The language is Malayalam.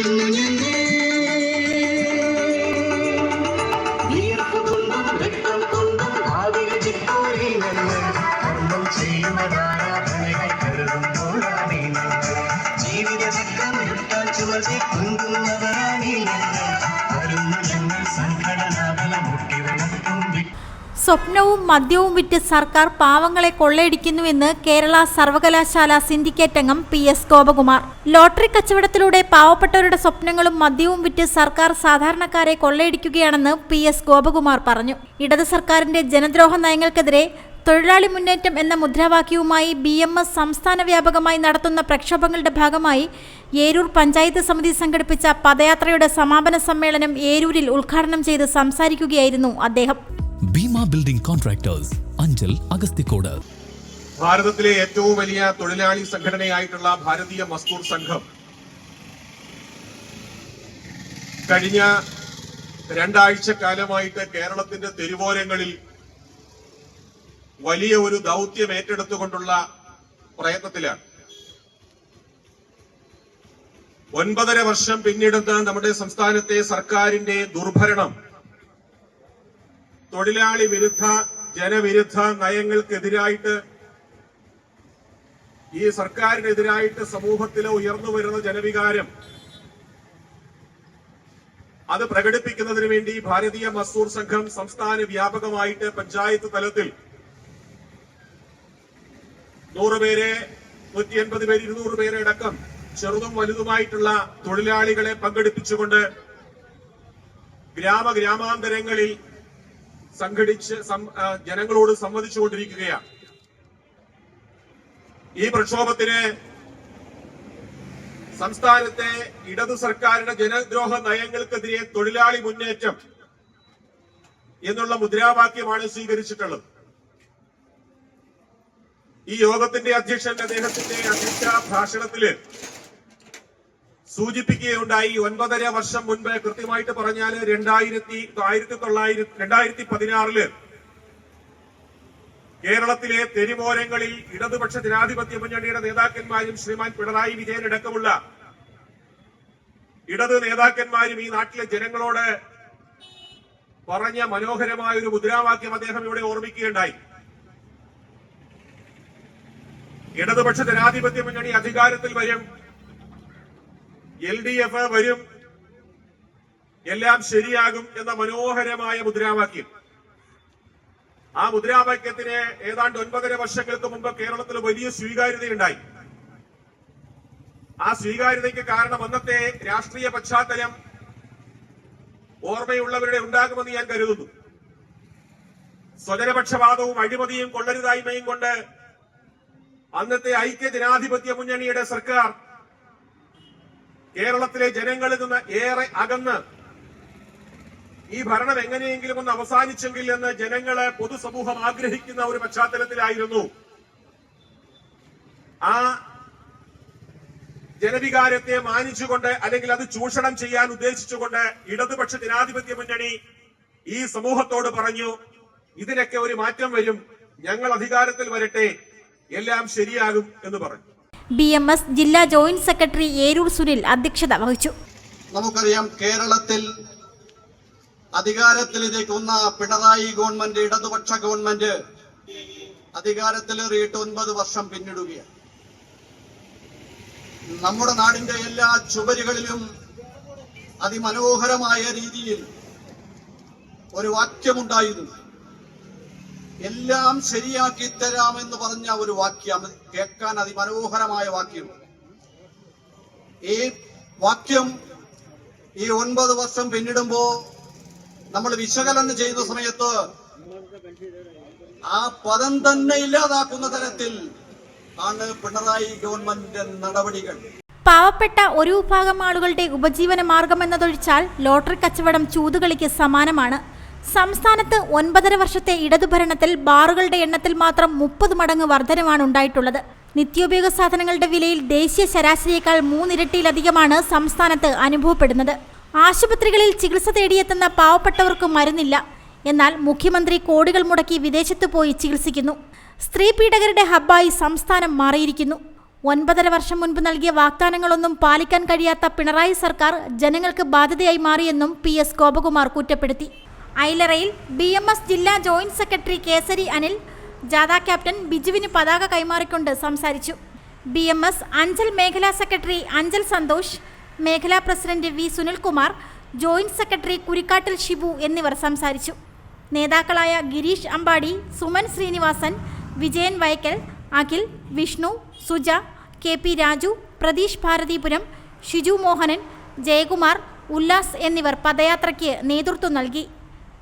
വളരുന്നു ഞങ്ങൾ വിയർപ്പ് കൊണ്ടും സ്വപ്നവും മദ്യവും വിറ്റ് സർക്കാർ പാവങ്ങളെ കൊള്ളയടിക്കുന്നുവെന്ന് കേരള സർവകലാശാല സിൻഡിക്കേറ്റ് അംഗം പി എസ് ഗോപകുമാർ. ലോട്ടറി കച്ചവടത്തിലൂടെ പാവപ്പെട്ടവരുടെ സ്വപ്നങ്ങളും മദ്യവും വിറ്റ് സർക്കാർ സാധാരണക്കാരെ കൊള്ളയടിക്കുകയാണെന്ന് പി എസ് ഗോപകുമാർ പറഞ്ഞു. ഇടത് സർക്കാരിന്റെ ജനദ്രോഹ നയങ്ങൾക്കെതിരെ തൊഴിലാളി മുന്നേറ്റം എന്ന മുദ്രാവാക്യവുമായി ബി എം എസ് സംസ്ഥാന വ്യാപകമായി നടത്തുന്ന പ്രക്ഷോഭങ്ങളുടെ ഭാഗമായി ഏരൂർ പഞ്ചായത്ത് സമിതി സംഘടിപ്പിച്ച പദയാത്രയുടെ സമാപന സമ്മേളനം ഏരൂരിൽ ഉദ്ഘാടനം ചെയ്ത് സംസാരിക്കുകയായിരുന്നു അദ്ദേഹം. ഭീമ ബിൽഡിംഗ് കോൺട്രാക്ടേഴ്സ് അഞ്ചൽ അഗസ്തിക്കോട് ഭാരതത്തിലെ ഏറ്റവും വലിയ തൊഴിലാളി സംഘടനയായിട്ടുള്ള ഭാരതീയ മസ്ദൂർ സംഘം കഴിഞ്ഞ രണ്ടാഴ്ച കാലമായിട്ട് കേരളത്തിന്റെ തെരുവോരങ്ങളിൽ വലിയ ഒരു ദൗത്യം ഏറ്റെടുത്തുകൊണ്ടുള്ള പ്രയത്നത്തിലാണ്. ഒൻപതര വർഷം പിന്നിടുന്ന നമ്മുടെ സംസ്ഥാനത്തെ സർക്കാരിന്റെ ദുർഭരണം തൊഴിലാളി വിരുദ്ധ ജനവിരുദ്ധ നയങ്ങൾക്കെതിരായിട്ട് ഈ സർക്കാരിനെതിരായിട്ട് സമൂഹത്തിൽ ഉയർന്നു വരുന്ന ജനവികാരം അത് പ്രകടിപ്പിക്കുന്നതിന് വേണ്ടി ഭാരതീയ മസ്ദൂർ സംഘം സംസ്ഥാന വ്യാപകമായിട്ട് പഞ്ചായത്ത് തലത്തിൽ നൂറുപേരെ നൂറ്റി എൺപത് പേര് ഇരുന്നൂറ് പേരെ അടക്കം ചെറുതും വലുതുമായിട്ടുള്ള തൊഴിലാളികളെ പങ്കെടുപ്പിച്ചുകൊണ്ട് ഗ്രാമ ഗ്രാമാന്തരങ്ങളിൽ സംഘടിച്ച് ജനങ്ങളോട് സംവദിച്ചുകൊണ്ടിരിക്കുകയാണ്. ഈ പ്രക്ഷോഭത്തിന് സംസ്ഥാനത്തെ ഇടതു സർക്കാരിന്റെ ജനദ്രോഹ നയങ്ങൾക്കെതിരെ തൊഴിലാളി മുന്നേറ്റം എന്നുള്ള മുദ്രാവാക്യമാണ് സ്വീകരിച്ചിട്ടുള്ളത്. ഈ യോഗത്തിന്റെ അധ്യക്ഷൻ അദ്ദേഹത്തിന്റെ അധ്യക്ഷ ഭാഷണത്തിൽ സൂചിപ്പിക്കുകയുണ്ടായി ഒൻപതര വർഷം മുൻപ് കൃത്യമായിട്ട് പറഞ്ഞാൽ രണ്ടായിരത്തി ആയിരത്തി തൊള്ളായിരത്തി രണ്ടായിരത്തി പതിനാറിൽ കേരളത്തിലെ തെരുവോരങ്ങളിൽ ഇടതുപക്ഷ ജനാധിപത്യ മുന്നണിയുടെ നേതാക്കന്മാരും ശ്രീമാൻ പിണറായി വിജയൻ അടക്കമുള്ള ഇടത് നേതാക്കന്മാരും ഈ നാട്ടിലെ ജനങ്ങളോട് പറഞ്ഞ മനോഹരമായ ഒരു മുദ്രാവാക്യം അദ്ദേഹം ഇവിടെ ഓർമ്മിക്കുകയുണ്ടായി. ഇടതുപക്ഷ ജനാധിപത്യ മുന്നണി അധികാരത്തിൽ വരും. എൽ ഡി എഫ് വരും. എല്ലാം ശരിയാകും എന്ന മനോഹരമായ മുദ്രാവാക്യം. ആ മുദ്രാവാക്യത്തിന് ഏതാണ്ട് ഒൻപതര വർഷങ്ങൾക്ക് മുമ്പ് കേരളത്തിൽ വലിയ സ്വീകാര്യതയുണ്ടായി. ആ സ്വീകാര്യതയ്ക്ക് കാരണം അന്നത്തെ രാഷ്ട്രീയ പശ്ചാത്തലം ഓർമ്മയുള്ളവരുടെ ഉണ്ടാകുമെന്ന് ഞാൻ കരുതുന്നു. സ്വജനപക്ഷപാതവും അഴിമതിയും കൊള്ളരുതായ്മയും കൊണ്ട് അന്നത്തെ ഐക്യ ജനാധിപത്യ മുന്നണിയുടെ സർക്കാർ കേരളത്തിലെ ജനങ്ങളിൽ നിന്ന് ഏറെ അകന്ന് ഈ ഭരണം എങ്ങനെയെങ്കിലും ഒന്ന് അവസാനിച്ചെങ്കിൽ എന്ന് ജനങ്ങളെ പൊതുസമൂഹം ആഗ്രഹിക്കുന്ന ഒരു പശ്ചാത്തലത്തിലായിരുന്നു. ആ ജനവികാരത്തെ മാനിച്ചുകൊണ്ട് അല്ലെങ്കിൽ അത് ചൂഷണം ചെയ്യാൻ ഉദ്ദേശിച്ചുകൊണ്ട് ഇടതുപക്ഷ ജനാധിപത്യ മുന്നണി ഈ സമൂഹത്തോട് പറഞ്ഞു ഇതിനൊക്കെ ഒരു മാറ്റം വരും ഞങ്ങൾ അധികാരത്തിൽ വരട്ടെ എല്ലാം ശരിയാകും എന്ന് പറഞ്ഞു. ബി എം എസ് ജില്ലാ ജോയിന്റ് സെക്രട്ടറി ഏരൂർ സുനിൽ അധ്യക്ഷത വഹിച്ചു. നമുക്കറിയാം കേരളത്തിൽ അധികാരത്തിലിരിക്കുന്ന പിണറായി ഗവൺമെന്റ് ഇടതുപക്ഷ ഗവൺമെന്റ് അധികാരത്തിലേറിയിട്ട് ഒൻപത് വർഷം പിന്നിടുകയാണ്. നമ്മുടെ നാടിന്റെ എല്ലാ ചുവരുകളിലും അതിമനോഹരമായ രീതിയിൽ ഒരു വാക്യമുണ്ടായിരുന്നു. എല്ലാം ശരിയാക്കി തരാമെന്ന് പറഞ്ഞ ഒരു വാക്യം കേൾക്കാൻ അതിമനോഹരമായ വാക്യം. ഈ വാക്യം ഈ ഒൻപത് വർഷം പിന്നിടുമ്പോ നമ്മൾ വിശകലനം ചെയ്യുന്ന സമയത്ത് ആ പദം തന്നെ ഇല്ലാതാക്കുന്ന തരത്തിൽ ആണ് പിണറായി ഗവൺമെന്റിന്റെ നടപടികൾ. പാവപ്പെട്ട ഒരു വിഭാഗം ആളുകളുടെ ഉപജീവന മാർഗം എന്നതൊഴിച്ചാൽ ലോട്ടറി കച്ചവടം ചൂതുകളിക്ക് സമാനമാണ്. സംസ്ഥാനത്ത് ഒൻപതര വർഷത്തെ ഇടതുഭരണത്തിൽ ബാറുകളുടെ എണ്ണത്തിൽ മാത്രം മുപ്പത് മടങ്ങ് വർധനമാണ് ഉണ്ടായിട്ടുള്ളത്. നിത്യോപയോഗ സാധനങ്ങളുടെ വിലയിൽ ദേശീയ ശരാശരിയേക്കാൾ മൂന്നിരട്ടിയിലധികമാണ് സംസ്ഥാനത്ത് അനുഭവപ്പെടുന്നത്. ആശുപത്രികളിൽ ചികിത്സ തേടിയെത്തുന്ന പാവപ്പെട്ടവർക്ക് മരുന്നില്ല. എന്നാൽ മുഖ്യമന്ത്രി കോടികൾ മുടക്കി വിദേശത്ത് പോയി ചികിത്സിക്കുന്നു. സ്ത്രീ പീഡകരുടെ ഹബ്ബായി സംസ്ഥാനം മാറിയിരിക്കുന്നു. ഒൻപതര വർഷം മുൻപ് നൽകിയ വാഗ്ദാനങ്ങളൊന്നും പാലിക്കാൻ കഴിയാത്ത പിണറായി സർക്കാർ ജനങ്ങൾക്ക് ബാധ്യതയായി മാറിയെന്നും പി എസ് ഗോപകുമാർ കുറ്റപ്പെടുത്തി. ഐലറയിൽ ബി എം എസ് ജില്ലാ ജോയിന്റ് സെക്രട്ടറി കേസരി അനിൽ ജാഥ ക്യാപ്റ്റൻ ബിജുവിന് പതാക കൈമാറിക്കൊണ്ട് സംസാരിച്ചു. ബി എം എസ് അഞ്ചൽ മേഖലാ സെക്രട്ടറി അഞ്ചൽ സന്തോഷ് മേഖലാ president V Sunilkumar joint secretary Kurikkattil Shibu എന്നിവർ സംസാരിച്ചു. നേതാക്കളായ ഗിരീഷ് അമ്പാടി സുമൻ ശ്രീനിവാസൻ വിജയൻ വൈക്കൽ അഖിൽ വിഷ്ണു സുജ കെ പി രാജു പ്രതീഷ് ഭാരതീപുരം ഷിജു മോഹനൻ ജയകുമാർ ഉല്ലാസ് എന്നിവർ പദയാത്രയ്ക്ക് നേതൃത്വം നൽകി.